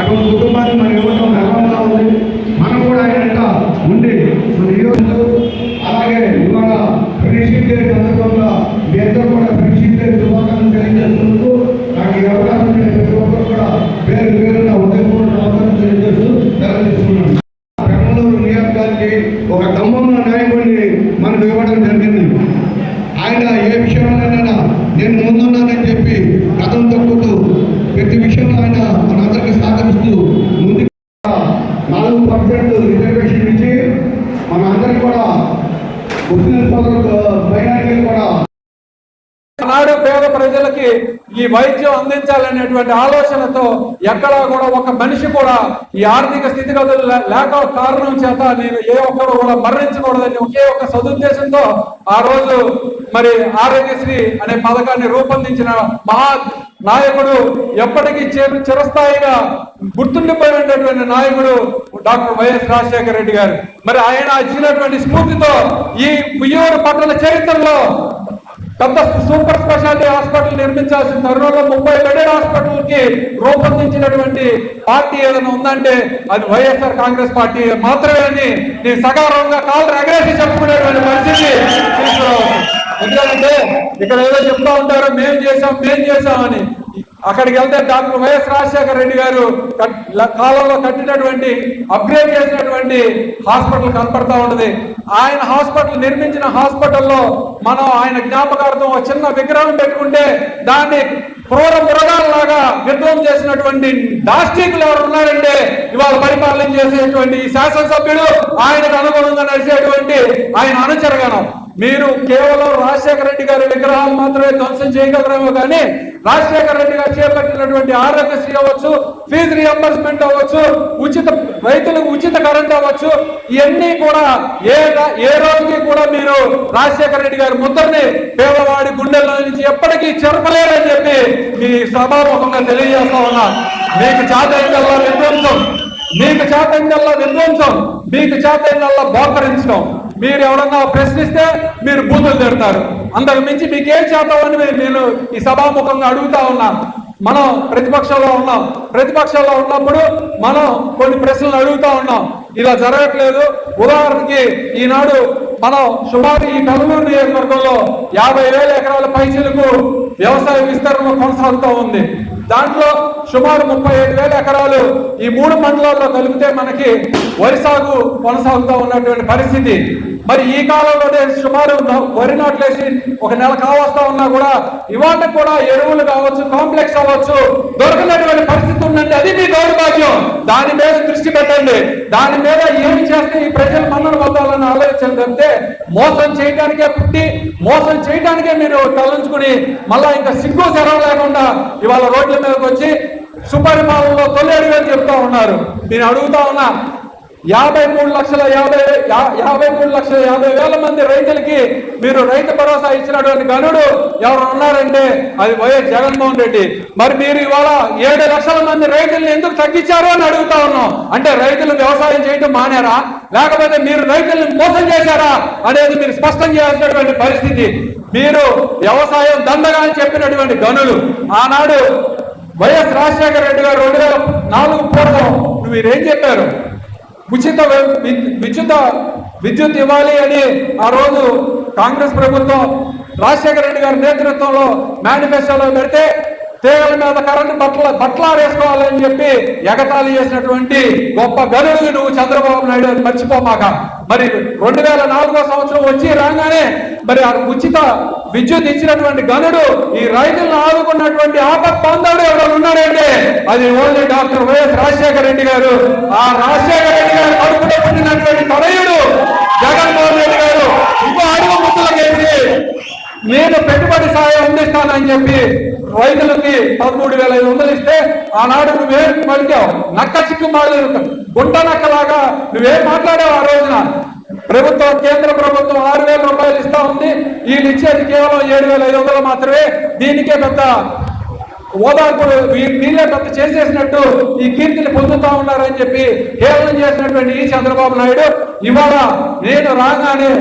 అటువంటి కుటుంబాన్ని మనం ఎవరు నాలుగు పర్సెంట్ రిజర్వేషన్ ఇచ్చి మన అందరికి కూడా ముస్లిం కూడా నాడు పేద ప్రజలకి ఈ వైద్యం అందించాలనేటువంటి ఆలోచనతో ఎక్కడా కూడా ఒక మనిషి కూడా ఈ ఆర్థిక స్థితిగతులు లేక కారణం చేత నేను ఏ ఒక్కరు కూడా మరణించకూడదని ఒకే ఒక సదుద్దేశంతో ఆ రోజు మరి ఆరోగ్యశ్రీ అనే పథకాన్ని రూపొందించిన మహా నాయకుడు ఎప్పటికీ చేరు చిరస్థాయిగా గుర్తుండిపోయినటువంటి నాయకుడు డాక్టర్ వైఎస్ రాజశేఖర రెడ్డి గారు. మరి ఆయన ఇచ్చినటువంటి స్ఫూర్తితో ఈ పుయ్యూరు పట్టణ చరిత్రలో పెద్ద సూపర్ స్పెషాలిటీ హాస్పిటల్ నిర్మించాల్సిన తరుణంలో ముప్పై బెడెడ్ హాస్పిటల్కి రూపొందించినటువంటి పార్టీ ఏదైనా ఉందంటే అది వైఎస్ఆర్ కాంగ్రెస్ పార్టీ మాత్రమే అని నేను సకారంగా కాళ్ళు ఎగరేసి చెప్పుకునేటువంటి పరిస్థితి తీసుకురావచ్చు. ఎందుకంటే ఇక్కడ ఏదో చెప్తా ఉంటారు మేం చేసాం మేం చేసామని అక్కడికి వెళ్తే డాక్టర్ వైఎస్ రాజశేఖర రెడ్డి గారు కట్- ల- కాలంలో కట్టినటువంటి అప్గ్రేడ్ చేసినటువంటి హాస్పిటల్ కనపడతా ఉంటది ఆయన హాస్పిటల్ నిర్మించిన హాస్పిటల్లో మనం ఆయన జ్ఞాపకార్థం ఒక చిన్న విగ్రహం పెట్టుకుంటే దాన్ని క్రూర మృగాలలాగా విధ్వం చేసినటువంటి దాష్టికులు ఎవరు ఉన్నారంటే ఇవాళ పరిపాలన చేసేటువంటి ఈ శాసనసభ్యుడు ఆయనకు అనుగుణంగా నడిచేటువంటి ఆయన అనుచరగణం. మీరు కేవలం రాజశేఖర రెడ్డి గారి విగ్రహాలు మాత్రమే ధ్వంసం చేయగలరేమో కానీ రాజశేఖర రెడ్డి గారు చేపట్టినటువంటి ఆరోగ్యశ్రీ అవ్వచ్చు ఫీజు రియంబర్స్మెంట్ అవ్వచ్చు ఉచిత రైతులకు ఉచిత కరెంట్ అవ్వచ్చు ఇవన్నీ కూడా ఏ ఏ రోజుకి కూడా మీరు రాజశేఖర రెడ్డి గారి ముద్రని పేదవాడి గుండెల్లో నుంచి ఎప్పటికీ చెరపలేరని చెప్పి మీ సభాముఖంగా తెలియజేస్తా ఉన్నా. మీకు చాతైందల్లా విధ్వంసం మీకు చాతైందల్లా విధ్వంసం మీకు చాతైందల్లా బోకరించడం. మీరు ఎవరన్నా ప్రశ్నిస్తే మీరు బూతులు తిడతారు. అంతకు మించి మీకేం చేద్దామని నేను ఈ సభాముఖంగా అడుగుతా ఉన్నా. మనం ప్రతిపక్షంలో ఉన్నాం. ప్రతిపక్షంలో ఉన్నప్పుడు మనం కొన్ని ప్రశ్నలు అడుగుతా ఉన్నాం. ఇలా జరగట్లేదు. ఉదాహరణకి ఈనాడు మనం సుమారు ఈ కల్లూరు నియోజకవర్గంలో యాభై వేల ఎకరాల పైసలకు వ్యవసాయ విస్తరణ కొనసాగుతూ ఉంది. దాంట్లో సుమారు ముప్పై ఏడు వేల ఎకరాలు ఈ మూడు మండలాల్లో కలిపితే మనకి వరి సాగు కొనసాగుతూ ఉన్నటువంటి పరిస్థితి. మరి ఈ కాలంలోనే సుమారు వరి నాట్లేసి ఒక నెల కావస్తా ఉన్నా కూడా ఇవాళ కూడా ఎరువులు కావచ్చు కాంప్లెక్స్ అవ్వచ్చు దొరకనటువంటి పరిస్థితి ఉందంటే అది మీ దౌర్భాగ్యం. చేయండి. దాని మీద ఏమి చేస్తే ఈ ప్రజలు మన్నను పొందాలని ఆలోచన తప్పితే మోసం చేయడానికే పుట్టి మోసం చేయడానికే మీరు తలంచుకుని మళ్ళా ఇంకా సిగ్గు సెలవు లేకుండా ఇవాళ రోడ్ల మీదకి వచ్చి సుపరిపాలనలో తొలి అడుగు అని చెప్తా ఉన్నారు. నేను అడుగుతా ఉన్నా యాభై మూడు లక్షల యాభై యాభై మూడు లక్షల యాభై వేల మంది రైతులకి మీరు రైతు భరోసా ఇచ్చినటువంటి గనుడు ఎవరు ఉన్నారంటే అది వైఎస్ జగన్మోహన్ రెడ్డి. మరి మీరు ఇవాళ ఏడు లక్షల మంది రైతుల్ని ఎందుకు తగ్గించారు అని అడుగుతా ఉన్నాం. అంటే రైతులు వ్యవసాయం చేయడం మానేరా? లేకపోతే మీరు రైతుల్ని మోసం చేశారా అనేది మీరు స్పష్టం చేయాల్సినటువంటి పరిస్థితి. మీరు వ్యవసాయం దండగా అని చెప్పినటువంటి గనులు. ఆనాడు వైఎస్ రాజశేఖర రెడ్డి గారు రెండు వేల నాలుగు పూర్వం మీరేం చెప్పారు? ఉచిత వి- విద్యుత్ విద్యుత్ ఇవ్వాలి అని ఆ రోజు కాంగ్రెస్ ప్రభుత్వం రాజశేఖర రెడ్డి గారి నేతృత్వంలో మేనిఫెస్టోలో పెడితే తీగల మీద కరెంటు బట్టల బట్టలాడేసుకోవాలని చెప్పి ఎగతాళి చేసినటువంటి గొప్ప గనుడు నువ్వు చంద్రబాబు నాయుడు అని మర్చిపోమాక. మరి రెండు వేల నాలుగో సంవత్సరం వచ్చి రాగానే మరి ఆ ఉచిత విద్యుత్ ఇచ్చినటువంటి గనుడు ఈ రైతులను ఆదుకున్నటువంటి ఆపత్ బాంధవుడు ఎవరు ఉన్నాడంటే అది only doctor YS Rajasekhara Reddy garu. ఆ రాజశేఖర రెడ్డి గారు కడుపులో పుట్టినటువంటి తనయుడు జగన్మోహన్ రెడ్డి గారు. ఇంకో అడుగు ముద్దులకేసి నేను పెట్టుబడి సాయం అందిస్తానని చెప్పి రైతులకి పదమూడు వేల ఐదు వందలు ఇస్తే ఆనాడు నువ్వేం పలికావు? నక్క చిక్కు మాడలేదు గుంట నక్కలాగా నువ్వేం మాట్లాడావు ఆ రోజున? ప్రభుత్వం కేంద్ర ప్రభుత్వం ఆరు వేల రూపాయలు ఇస్తా ఉంది. వీళ్ళు ఇచ్చేది కేవలం ఏడు వేల ఐదు వందలు మాత్రమే. దీనికే పెద్ద ఓదార్పులు వీ- వీళ్ళే పెద్ద చేసేసినట్టు ఈ కీర్తిని పొందుతా ఉన్నారని చెప్పి కేవలం చేసినటువంటి ఈ చంద్రబాబు నాయుడు ఇవాళ నేను రాగానే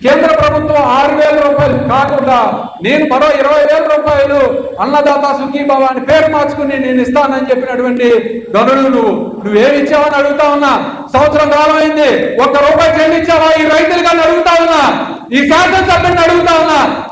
కేంద్ర ప్రభుత్వం ఆరు వేల రూపాయలు కాకుండా నేను మరో ఇరవై వేల రూపాయలు అన్నదాత సుఖీభావ అని పేరు మార్చుకుని నేను ఇస్తానని చెప్పినటువంటి గనులు నువ్వు నువ్వేమి ఇచ్చావని అడుగుతా ఉన్నా. సంవత్సరం కాలం అయింది ఒక్క రూపాయి చెల్లించావా ఈ రైతులుగా అడుగుతా ఉన్నా. ఈ శాసనసభ్యుని అడుగుతా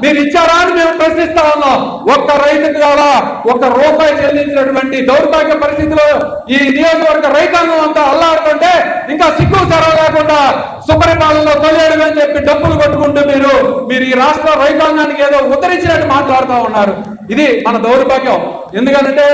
మీరు ఇచ్చారా అని మేము ప్రశ్నిస్తా ఉన్నాం. ఒక్క రైతుకు కావాలా ఒక్క రూపాయి చెల్లించినటువంటి దౌర్భాగ్య పరిస్థితిలో ఈ నియోజకవర్గ రైతాంగం అంతా అల్లాడుతుంటే ఇంకా సిగ్గు సరవ లేకుండా సుపరిపాలనలో తొలేడు అని చెప్పి డబ్బులు కొట్టుకుంటూ మీరు మీరు ఈ రాష్ట్ర రైతాంగానికి ఏదో ఉద్ధరించినట్టు మాట్లాడుతూ ఉన్నారు. ఇది మన దౌర్భాగ్యం. ఎందుకంటే